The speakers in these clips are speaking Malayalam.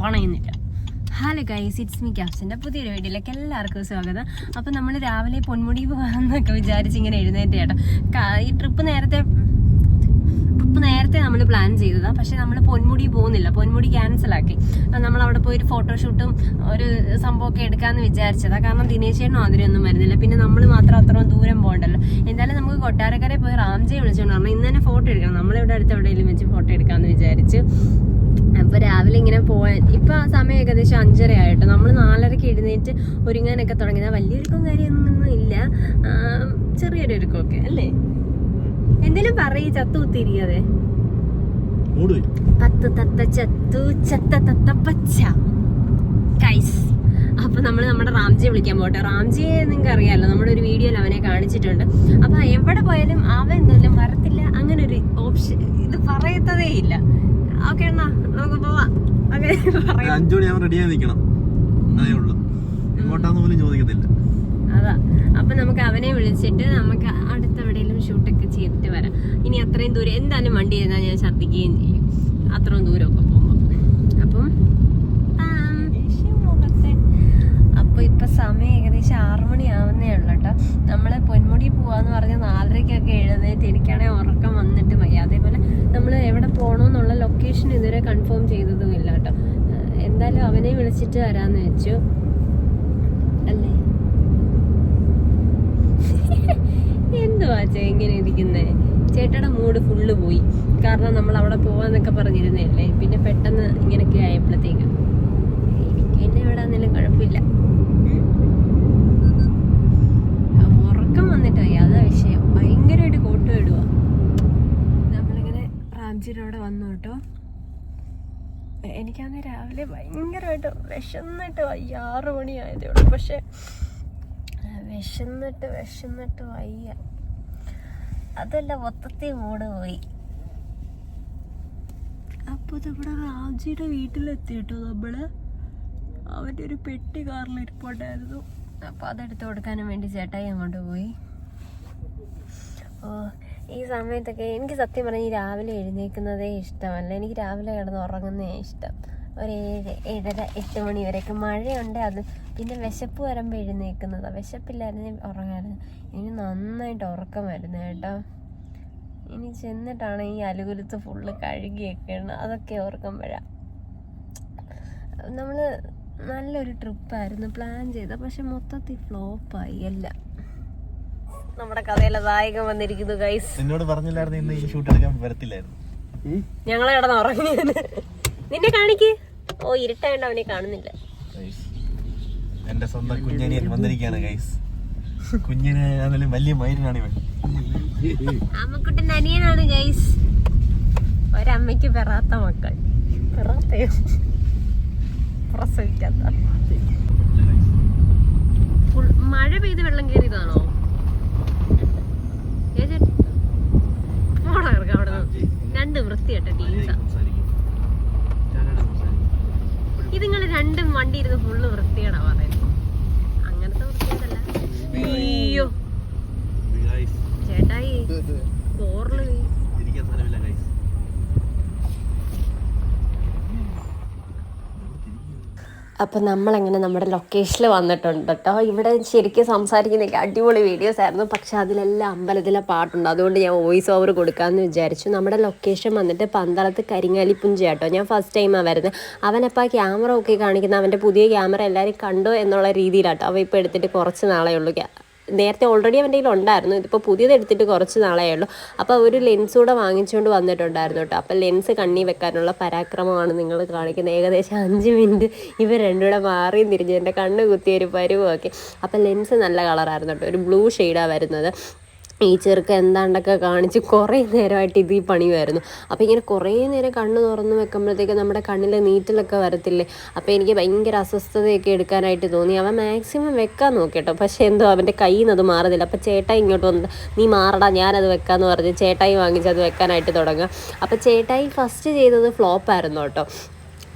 പണയുന്നില്ല. ഹലോ ഗൈസ് ഇറ്റ്സ് മീ ക്യാപ്സിന്റെ പുതിയൊരു വീഡിയോയിലേക്ക് എല്ലാവർക്കും സ്വാഗതം. അപ്പോൾ നമ്മൾ രാവിലെ പൊന്മുടി പോകാമെന്നൊക്കെ വിചാരിച്ച് ഇങ്ങനെ എഴുന്നേറ്റ് കേട്ടോ ഈ ട്രിപ്പ് നേരത്തെ ട്രിപ്പ് നേരത്തെ നമ്മൾ പ്ലാൻ ചെയ്തതാണ് പക്ഷേ നമ്മൾ പൊന്മുടി പോകുന്നില്ല. പൊന്മുടി ക്യാൻസലാക്കി നമ്മൾ അവിടെ പോയി ഒരു ഫോട്ടോഷൂട്ടും ഒരു സംഭവമൊക്കെ എടുക്കാമെന്ന് വിചാരിച്ചതാണ് കാരണം ദിനേശേനും അതിനൊന്നും വരുന്നില്ല. പിന്നെ നമ്മൾ മാത്രം അത്രയും ദൂരം പോകണ്ടല്ലോ. എന്തായാലും നമുക്ക് കൊട്ടാരക്കരെ പോയി റാംജയെ വിളിച്ചുകൊണ്ട് പറഞ്ഞു ഇന്ന് തന്നെ ഫോട്ടോ എടുക്കണം. നമ്മളിവിടെ അടുത്ത് എവിടെയെങ്കിലും വെച്ച് ഫോട്ടോ എടുക്കാമെന്ന് വിചാരിച്ച്. അപ്പൊ രാവിലെ ഇങ്ങനെ പോവാൻ ഇപ്പൊ ആ സമയം ഏകദേശം അഞ്ചര ആയിട്ടോ. നമ്മൾ നാലരക്ക് എഴുന്നേറ്റ് ഒരുങ്ങാനൊക്കെ തുടങ്ങിയത്. വലിയൊരുക്കും കാര്യമൊന്നും ഇല്ല. ചെറിയൊരു ഒരുക്കമൊക്കെ അല്ലേ? എന്തേലും പറയ് ചത്തു കുത്തിയിരിക്കാതെ. മൂട് പോയി. പത്ത് തത്ത ചത്തു ചത്ത തത്ത പച്ച. കൈസ് അപ്പൊ നമ്മൾ നമ്മുടെ റാംജിയെ വിളിക്കാൻ പോട്ടെ. റാംജിയെ നിങ്ങൾക്ക് അറിയാലോ നമ്മുടെ ഒരു വീഡിയോയിൽ അവനെ കാണിച്ചിട്ടുണ്ട്. അപ്പൊ എവിടെ പോയാലും അവൻ എന്തെങ്കിലും വരത്തില്ല. അങ്ങനെ ഒരു ഓപ്ഷൻ ഇത് പറയത്തതേ ഇല്ല. ഓക്കെ എന്നാ നമുക്ക് പോവാം. അഞ്ചു മണി റെഡിയായി നിൽക്കണം. അതേ ഉള്ളൂ. എങ്ങോട്ടാന്ന് പോലും ചോദിക്കത്തില്ല. അതാ. അപ്പൊ നമുക്ക് അവനെ വിളിച്ചിട്ട് നമുക്ക് അടുത്ത എവിടെയെങ്കിലും ഷൂട്ടൊക്കെ ചെയ്തിട്ട് വരാം. ഇനി അത്രയും ദൂരം എന്തായാലും വണ്ടി ചെയ്താൽ ഞാൻ ഛർദ്ദിക്കുകയും ചെയ്യും. അത്രയും ദൂരമൊക്കെ പോകുമ്പോൾ അപ്പം. അപ്പൊ ഇപ്പൊ സമയം ഏകദേശം ആറുമണിയാവുന്ന കേട്ടോ. നമ്മൾ പൊന്മുടി പോവാന്ന് പറഞ്ഞ നാലരയ്ക്കൊക്കെ എഴുന്നേറ്റ് എനിക്കാണെങ്കിൽ ഉറക്കം വന്നിട്ട് വയ്യ. അതേപോലെ നമ്മൾ എവിടെ പോകണമെന്നുള്ള ലൊക്കേഷൻ ഇതുവരെ കൺഫേം ചെയ്തതും ഇല്ല കേട്ടോ. എന്തായാലും അവനെ വിളിച്ചിട്ട് വരാന്ന് വെച്ചു. അല്ലേ? എന്തുവാ ചേ ഇങ്ങനെ ഇരിക്കുന്നേ? ചേട്ടയുടെ മൂഡ് ഫുള്ള് പോയി. കാരണം നമ്മൾ അവിടെ പോവാന്നൊക്കെ പറഞ്ഞിരുന്നേ അല്ലേ പിന്നെ പെട്ടെന്ന് ഇങ്ങനെയൊക്കെ ആയപ്പോഴത്തേക്ക് എനിക്ക് എന്നെ ഇവിടെ ആണെങ്കിലും കുഴപ്പമില്ല ഉം. ഉറക്കം വന്നിട്ട് വയ്യ അതാ വിഷയം ഭയങ്കരമായിട്ട് കോട്ട് ഇടുക നമ്മളിങ്ങനെ റാംജിയുടെ അവിടെ വന്നു കേട്ടോ എനിക്കാണെങ്കിൽ രാവിലെ ഭയങ്കരമായിട്ട് വിശന്നിട്ട് വയ്യ. ആറ് മണിയായതേ ഉള്ളൂ. പക്ഷെ വിശന്നിട്ട് വിശന്നിട്ട് വയ്യ. അതല്ല മൊത്തത്തിൽ മൂട് പോയി അപ്പൊ നമ്മുടെ റാംജിയുടെ വീട്ടിലെത്തിയിട്ടു നമ്മൾ. അവന്റെ ഒരു പെട്ടി കാറിൽ ഇരിപ്പുണ്ടായിരുന്നു. അപ്പൊ അതെടുത്ത് കൊടുക്കാനും വേണ്ടി ചേട്ടായി അങ്ങോട്ട് പോയി. ഓ ഈ സമയത്തൊക്കെ എനിക്ക് സത്യം പറഞ്ഞാൽ ഈ രാവിലെ എഴുന്നേൽക്കുന്നതേ ഇഷ്ടമല്ല. എനിക്ക് രാവിലെ കിടന്ന് ഉറങ്ങുന്നേ ഇഷ്ടം. ഒരു ഏഴ് ഏഴര എട്ട് മണി വരെയൊക്കെ മഴയുണ്ട്. അത് പിന്നെ വിശപ്പ് വരുമ്പോൾ എഴുന്നേൽക്കുന്നതാണ് വിശപ്പില്ലായിരുന്നു ഉറങ്ങായിരുന്നു. ഇനി നന്നായിട്ട് ഉറക്കം വരുന്നു കേട്ടോ. ഇനി ചെന്നിട്ടാണ് ഈ അലുകുലത്ത് ഫുള്ള് കഴുകിയൊക്കെ അതൊക്കെ ഓർക്കുമ്പോഴാ നമ്മൾ നല്ലൊരു ട്രിപ്പായിരുന്നു പ്ലാൻ ചെയ്ത പക്ഷെ മൊത്തത്തിൽ ഫ്ലോപ്പായി. അല്ല. നമ്മുടെ കഥയിലെ നായകൻ വന്നിരിക്കുന്നു ഗൈസ് എന്നോട് പറഞ്ഞില്ലായിരുന്നു ഇന്ന് ഈ ഷൂട്ട് എടുക്കാൻ വരത്തില്ലായിരുന്നു. ഞങ്ങളെ കിടന്ന് ഉറങ്ങി നിന്നെ കാണിക്ക്. ഓ ഇരുട്ടായോണ്ട് അവനെ കാണുന്നില്ല. എന്റെ സ്വന്തം കുഞ്ഞനിയൻ വന്നിരിക്കുകയാണ് ഗൈസ് കുഞ്ഞിനെ ആണെങ്കിലും വലിയ മയിലിനാണ് ഇവൻ. അമ്മക്കുട്ടൻ അനിയനാണ് ഗൈസ് ഒരമ്മയ്ക്ക് പെറാത്ത മക്കൾ. പെറാത്തയോ? പ്രസവിക്കാത്ത മഴ പെയ്ത് വെള്ളം കയറിയതാണോ? രണ്ട് വൃത്തിയട്ട ടീംസാ ഇത് നിങ്ങൾ രണ്ടും വണ്ടി ഇരുന്ന് ഫുള്ള് വൃത്തിയാണ് പറയുന്നത് അങ്ങനത്തെ വൃത്തിയായിട്ടല്ല അയ്യോ. ചേട്ടായി ഫോറിൽ ഇരിക്കാൻ സ്ഥലമില്ല ഗൈസ് അപ്പം നമ്മളങ്ങനെ നമ്മുടെ ലൊക്കേഷനിൽ വന്നിട്ടുണ്ട് കേട്ടോ ഇവിടെ ശരിക്കും സംസാരിക്കുന്നൊക്കെ അടിപൊളി വീഡിയോസ് ആയിരുന്നു. പക്ഷേ അതിലെല്ലാം അമ്പലത്തിലെ പാട്ടുണ്ട്. അതുകൊണ്ട് ഞാൻ വോയിസ് ഓവർ കൊടുക്കാമെന്ന് വിചാരിച്ചു. നമ്മുടെ ലൊക്കേഷൻ വന്നിട്ട് പന്തളത്ത് കരിങ്ങാലിപ്പുഞ്ചി കേട്ടോ ഞാൻ ഫസ്റ്റ് ടൈമാണ് വരുന്നത് അവനപ്പോൾ ആ ക്യാമറ ഒക്കെ കാണിക്കുന്ന. അവന്റെ പുതിയ ക്യാമറ എല്ലാവരും കണ്ടോ എന്നുള്ള രീതിയിലാട്ടോ. അവ ഇപ്പോൾ എടുത്തിട്ട് കുറച്ച് നാളേ ഉള്ളൂ. നേരത്തെ ഓൾറെഡി അവന്റെ കയ്യിൽ ഉണ്ടായിരുന്നു. ഇതിപ്പോൾ പുതിയത് എടുത്തിട്ട് കുറച്ച് നാളേ ഉള്ളൂ. അപ്പോൾ ഒരു ലെൻസ് കൂടെ വാങ്ങിച്ചുകൊണ്ട് വന്നിട്ടുണ്ടായിരുന്നു കേട്ടോ അപ്പോൾ ലെൻസ് കണ്ണി വെക്കാനുള്ള പരാക്രമമാണ് നിങ്ങൾ കാണിക്കുന്നത്. ഏകദേശം അഞ്ച് മിനിറ്റ് ഇവർ രണ്ടുകൂടെ മാറിയും തിരിഞ്ഞ് എന്റെ കണ്ണ് കുത്തിയൊരു പരുവൊക്കെ അപ്പോൾ ലെൻസ് നല്ല കളറായിരുന്നു കേട്ടോ ഒരു ബ്ലൂ ഷെയ്ഡാണ് വരുന്നത്. ഈ ചെറുക്ക എന്താണ്ടൊക്കെ കാണിച്ച് കുറേ നേരമായിട്ട് ഇത് ഈ പണിയുമായിരുന്നു. അപ്പോൾ ഇങ്ങനെ കുറേ നേരം കണ്ണ് തുറന്ന് വെക്കുമ്പോഴത്തേക്ക് നമ്മുടെ കണ്ണിലെ നീറ്റലൊക്കെ വരത്തില്ലേ? അപ്പോൾ എനിക്ക് ഭയങ്കര അസ്വസ്ഥതയൊക്കെ എടുക്കാനായിട്ട് തോന്നി. അവൻ മാക്സിമം വെക്കാൻ നോക്കി കേട്ടോ പക്ഷേ എന്തോ അവന്റെ കയ്യിൽ നിന്ന് അത് മാറുന്നില്ല. അപ്പോൾ ചേട്ടായി ഇങ്ങോട്ട് വന്ന് നീ മാറടാ ഞാനത് വെക്കാമെന്ന് പറഞ്ഞ് ചേട്ടായി വാങ്ങിച്ച് അത് വെക്കാനായിട്ട് തുടങ്ങുക. അപ്പോൾ ചേട്ടായി ഫസ്റ്റ് ചെയ്തത് ഫ്ലോപ്പായിരുന്നു കേട്ടോ.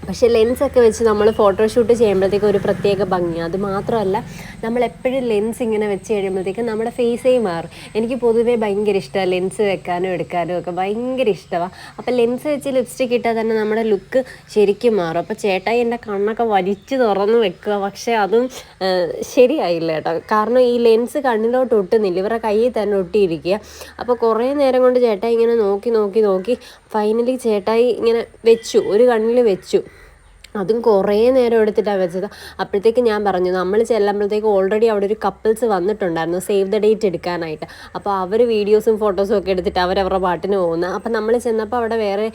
പക്ഷേ ലെൻസൊക്കെ വെച്ച് നമ്മൾ ഫോട്ടോഷൂട്ട് ചെയ്യുമ്പോഴത്തേക്കും ഒരു പ്രത്യേക ഭംഗിയാണ് അത് മാത്രമല്ല നമ്മൾ എപ്പോഴും ലെൻസ് ഇങ്ങനെ വെച്ച് കഴിയുമ്പോഴത്തേക്കും നമ്മുടെ ഫേസേ മാറും. എനിക്ക് പൊതുവേ ഭയങ്കര ഇഷ്ടമാണ് ലെൻസ് വെക്കാനും എടുക്കാനും ഒക്കെ. ഭയങ്കര ഇഷ്ടമാണ് അപ്പോൾ ലെൻസ് വെച്ച് ലിപ്സ്റ്റിക് ഇട്ടാൽ തന്നെ നമ്മുടെ ലുക്ക് ശരിക്കും മാറും. അപ്പോൾ ചേട്ടായി എന്റെ കണ്ണൊക്കെ വലിച്ച് തുറന്ന് വെക്കുക. പക്ഷേ അതും ശരിയായില്ല കേട്ടോ. കാരണം ഈ ലെൻസ് കണ്ണിലോട്ട് ഒട്ടുന്നില്ല. ഇവരുടെ കയ്യിൽ തന്നെ ഒട്ടിയിരിക്കുക. അപ്പോൾ കുറേ നേരം കൊണ്ട് ചേട്ടായി ഇങ്ങനെ നോക്കി നോക്കി നോക്കി ഫൈനലി ചേട്ടായി ഇങ്ങനെ വെച്ചു. ഒരു കണ്ണിൽ വെച്ചു. അതും കുറേ നേരം എടുത്തിട്ടാണ് വെച്ചത്. അപ്പോഴത്തേക്ക് ഞാൻ പറഞ്ഞു നമ്മൾ ചെല്ലുമ്പോഴത്തേക്ക് ഓൾറെഡി അവിടെ ഒരു കപ്പിൾസ് വന്നിട്ടുണ്ടായിരുന്നു സേവ് ദ ഡേറ്റ് എടുക്കാനായിട്ട്. അപ്പോൾ അവർ വീഡിയോസും ഫോട്ടോസും ഒക്കെ എടുത്തിട്ട് അവർ അവരുടെ പാട്ടിന് പോകുന്നത്. അപ്പോൾ നമ്മൾ ചെന്നപ്പോൾ അവിടെ വേറെ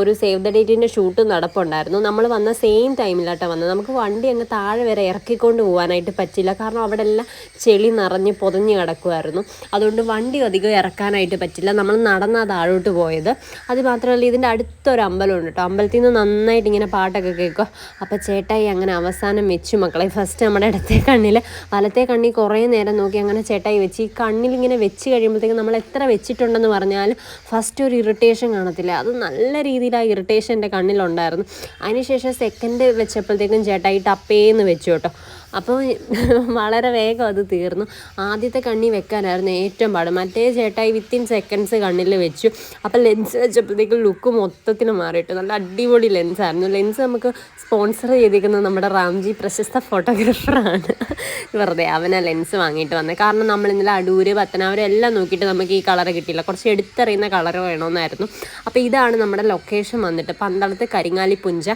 ഒരു സേവ് ദ ഡേറ്റിന്റെ ഷൂട്ടും നടപ്പുണ്ടായിരുന്നു. നമ്മൾ വന്ന സെയിം ടൈമിലാട്ടോ വന്നത്. നമുക്ക് വണ്ടി അങ്ങ് താഴെ വരെ ഇറക്കിക്കൊണ്ട് പോകാനായിട്ട് പറ്റില്ല കാരണം അവിടെ എല്ലാം ചെളി നിറഞ്ഞ് പൊതഞ്ഞ് കിടക്കുമായിരുന്നു അതുകൊണ്ട് വണ്ടി അധികം ഇറക്കാനായിട്ട് പറ്റില്ല നമ്മൾ നടന്ന താഴോട്ട് പോയത്. അത് മാത്രമല്ല ഇതിന്റെ അടുത്തൊരു അമ്പലമുണ്ട് കേട്ടോ. അമ്പലത്തിൽ നിന്ന് നന്നായിട്ട് ഇങ്ങനെ പാട്ടൊക്കെ കേൾക്കുക അപ്പോൾ ചേട്ടായി അങ്ങനെ അവസാനം വെച്ചു മക്കളെ. ഫസ്റ്റ് നമ്മുടെ ഇടത്തെ കണ്ണിൽ വലത്തെ കണ്ണിൽ കുറേ നേരം നോക്കി അങ്ങനെ ചേട്ടായി വെച്ച്. ഈ കണ്ണിൽ ഇങ്ങനെ വെച്ച് കഴിയുമ്പോഴത്തേക്കും നമ്മൾ എത്ര വെച്ചിട്ടുണ്ടെന്ന് പറഞ്ഞാലും ഫസ്റ്റ് ഒരു ഇറിറ്റേഷൻ കാണത്തില്ല. അത് നല്ല രീതിയിൽ ആ ഇറിറ്റേഷൻ എന്റെ കണ്ണിലുണ്ടായിരുന്നു അതിനുശേഷം സെക്കൻഡ് വെച്ചപ്പോഴത്തേക്കും ചേട്ടായി ടപ്പേന്ന് വെച്ചു കേട്ടോ. അപ്പോൾ വളരെ വേഗം അത് തീർന്നു. ആദ്യത്തെ കണ്ണി വെക്കാനായിരുന്നു ഏറ്റവും പാട്. മറ്റേ ചേട്ടായി വിത്തിൻ സെക്കൻഡ്സ് കണ്ണിൽ വെച്ചു. അപ്പോൾ ലെൻസ് വെച്ചപ്പോഴത്തേക്കും ലുക്ക് മൊത്തത്തിൽ മാറിയിട്ട് നല്ല അടിപൊളി ലെൻസായിരുന്നു ലെൻസ് നമുക്ക് സ്പോൺസർ ചെയ്തിരിക്കുന്നത് നമ്മുടെ റാംജി പ്രശസ്ത ഫോട്ടോഗ്രാഫറാണ് വെറുതെ അവനാ ലെൻസ് വാങ്ങിയിട്ട് വന്നത് കാരണം നമ്മൾ ഇന്നലെ അടൂര് പത്തനാപുരം എല്ലാം നോക്കിയിട്ട് നമുക്ക് ഈ കളർ കിട്ടിയില്ല. കുറച്ച് എടുത്തറിയുന്ന കളർ വേണമെന്നായിരുന്നു അപ്പോൾ ഇതാണ് നമ്മുടെ ലൊക്കേഷൻ വന്നിട്ട് പന്തളത്ത് കരിങ്ങാലി പുഞ്ച.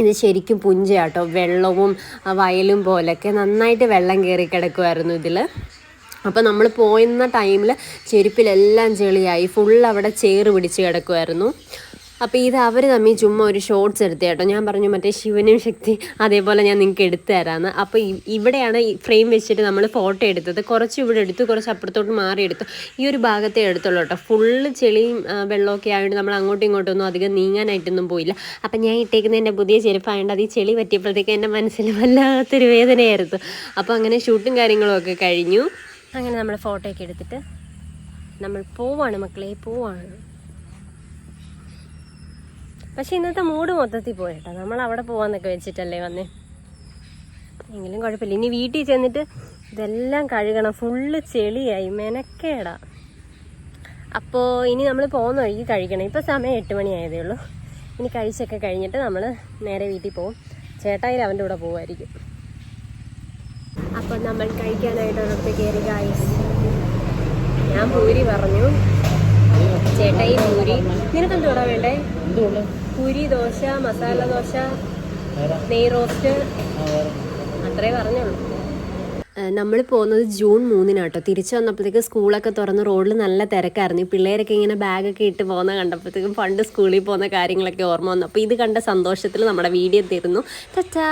ഇത് ശരിക്കും പുഞ്ചയാട്ടോ. വെള്ളവും വയലും പോലൊക്കെ നന്നായിട്ട് വെള്ളം കയറി കിടക്കുമായിരുന്നു ഇതിൽ അപ്പോൾ നമ്മൾ പോയുന്ന ടൈമിൽ ചെരുപ്പിലെല്ലാം ചെളിയായി. ഫുൾ അവിടെ ചേറ് പിടിച്ച് കിടക്കുമായിരുന്നു അപ്പോൾ ഇത് അവർ തമ്മിൽ ചുമ്മാ ഒരു ഷോർട്സ് എടുത്ത കേട്ടോ. ഞാൻ പറഞ്ഞു മറ്റേ ശിവനും ശക്തി അതേപോലെ ഞാൻ നിങ്ങൾക്ക് എടുത്തു തരാമെന്ന് അപ്പോൾ ഇവിടെയാണ് ഈ ഫ്രെയിം വെച്ചിട്ട് നമ്മൾ ഫോട്ടോ എടുത്തത്. കുറച്ച് ഇവിടെ എടുത്തു കുറച്ച് അപ്പുറത്തോട്ട് മാറി എടുത്തു. ഈ ഒരു ഭാഗത്തെ എടുത്തുള്ളൂ കേട്ടോ. ഫുള്ള് ചെളിയും വെള്ളമൊക്കെ ആയതുകൊണ്ട് നമ്മൾ അങ്ങോട്ടും ഇങ്ങോട്ടും ഒന്നും അധികം നീങ്ങാനായിട്ടൊന്നും പോയില്ല. അപ്പം ഞാൻ ഇട്ടേക്കുന്ന എന്റെ പുതിയ ചെരുപ്പായതുകൊണ്ട് അത് ഈ ചെളി പറ്റിയപ്പോഴത്തേക്ക് എന്റെ മനസ്സിൽ വല്ലാത്തൊരു വേദനയായിരുന്നു. അപ്പോൾ അങ്ങനെ ഷൂട്ടും കാര്യങ്ങളും ഒക്കെ കഴിഞ്ഞു. അങ്ങനെ നമ്മൾ ഫോട്ടോയൊക്കെ എടുത്തിട്ട് നമ്മൾ പോവാണ് മക്കളെ പോവാണ്. പക്ഷെ ഇന്നത്തെ മൂഡ് മൊത്തത്തിൽ പോയിട്ടോ. നമ്മൾ അവിടെ പോവാന്നൊക്കെ വെച്ചിട്ടല്ലേ വന്നേ. എങ്കിലും കുഴപ്പമില്ല. ഇനി വീട്ടിൽ ചെന്നിട്ട് ഇതെല്ലാം കഴുകണം. ഫുള്ള് ചെളിയായി. മെനക്കേടാ. അപ്പോൾ ഇനി നമ്മൾ പോകുന്ന വഴിക്ക് കഴിക്കണം. ഇപ്പോൾ സമയം എട്ട് മണിയായതേ ഉള്ളൂ. ഇനി കഴിച്ചൊക്കെ കഴിഞ്ഞിട്ട് നമ്മൾ നേരെ വീട്ടിൽ പോകും ചേട്ടായി അവന്റെ കൂടെ പോകുമായിരിക്കും അപ്പം നമ്മൾ കഴിക്കാനായിട്ട് ഒരിടത്ത് കയറി കായ ഞാൻ പൂരി പറഞ്ഞു. ചേട്ടായി പൂരി. നിനക്ക് എന്തുകൂടാ വേണ്ടേ? പൂരി ദോശ മസാല ദോശ നെയ് റോസ്റ്റ്. അത്രേ പറഞ്ഞുള്ളൂ. നമ്മൾ പോകുന്നത് ജൂൺ മൂന്നിനാട്ടോ. തിരിച്ചു വന്നപ്പോഴത്തേക്ക് സ്കൂളൊക്കെ തുറന്ന് റോഡിൽ നല്ല തിരക്കായിരുന്നു. ഈ പിള്ളേരൊക്കെ ഇങ്ങനെ ബാഗൊക്കെ ഇട്ട് പോകുന്ന കണ്ടപ്പോഴത്തേക്കും പണ്ട് സ്കൂളിൽ പോകുന്ന കാര്യങ്ങളൊക്കെ ഓർമ്മ വന്നു. അപ്പോൾ ഇത് കണ്ട സന്തോഷത്തിൽ നമ്മുടെ വീഡിയോ തീർന്നു. ചച്ചാ